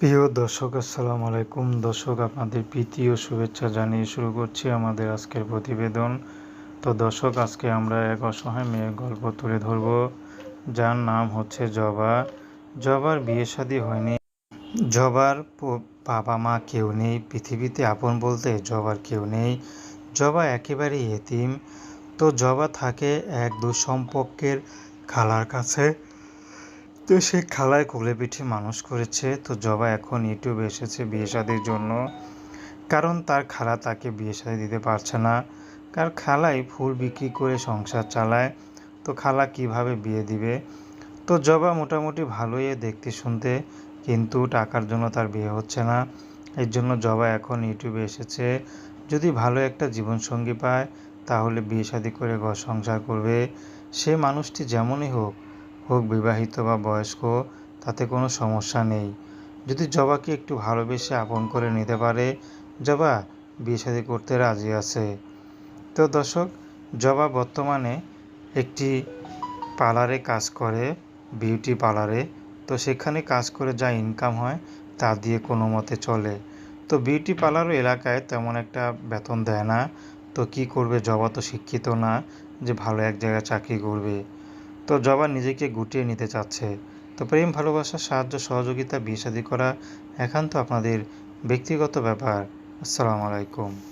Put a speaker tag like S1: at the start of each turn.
S1: প্রিয় দর্শক, আসসালামু আলাইকুম। দর্শক, আপনাদের প্রীতি ও শুভেচ্ছা জানিয়ে শুরু করছি আমাদের আজকের প্রতিবেদন। তো দর্শক, আজকে আমরা এক অসহায় মেয়ের গল্প তুলে ধরব, যার নাম হচ্ছে জবা। জবার বিয়ে শাদী হয়নি। জবার বাবা মা কেউ নেই। পৃথিবীতে আপন বলতে জবার কেউ নেই। জবা একেবারেই এতিম। তো জবা থাকে এক দুঃসম্পর্কের খালার কাছে। তো সে খালায় কোলে পিঠে মানুষ করেছে। তো জবা এখন ইউটিউবে এসেছে বিয়ে শাদির জন্য। কারণ তার খালা তাকে বিয়ে শাদি দিতে পারছে না। কারণ খালাই ফুল বিক্রি করে সংসার চালায়। তো খালা কীভাবে বিয়ে দিবে? তো জবা মোটামুটি ভালোই দেখতে শুনতে, কিন্তু টাকার জন্য তার বিয়ে হচ্ছে না। এর জন্য জবা এখন ইউটিউবে এসেছে। যদি ভালো একটা জীবনসঙ্গী পায়, তাহলে বিয়ে শাদি করে ঘর সংসার করবে। সে মানুষটি যেমনই হোক হোক, বিবাহিত বা বয়স্ক, তাতে কোনো সমস্যা নেই। যদি জবাকে একটু ভালোবেসে আপন করে নিতে পারে, জবা বিয়ে শাদী করতে রাজি আছে। তো দর্শক, জবা বর্তমানে একটি পার্লারে কাজ করে, বিউটি পার্লারে। তো সেখানে কাজ করে যা ইনকাম হয়, তা দিয়ে কোনো মতে চলে। তো বিউটি পার্লার এলাকায় তেমন একটা বেতন দেয় না। তো কি করবে? জবা তো শিক্ষিত না যে ভালো এক জায়গায় চাকরি করবে। তো জবা নিজেকে গুটিয়ে নিতে চাচ্ছে। তো প্রেম, ভালোবাসা, সাহায্য, সহযোগিতা বিয়ে করা একান্ত আপনাদের ব্যক্তিগত ব্যাপার। আসসালামু আলাইকুম।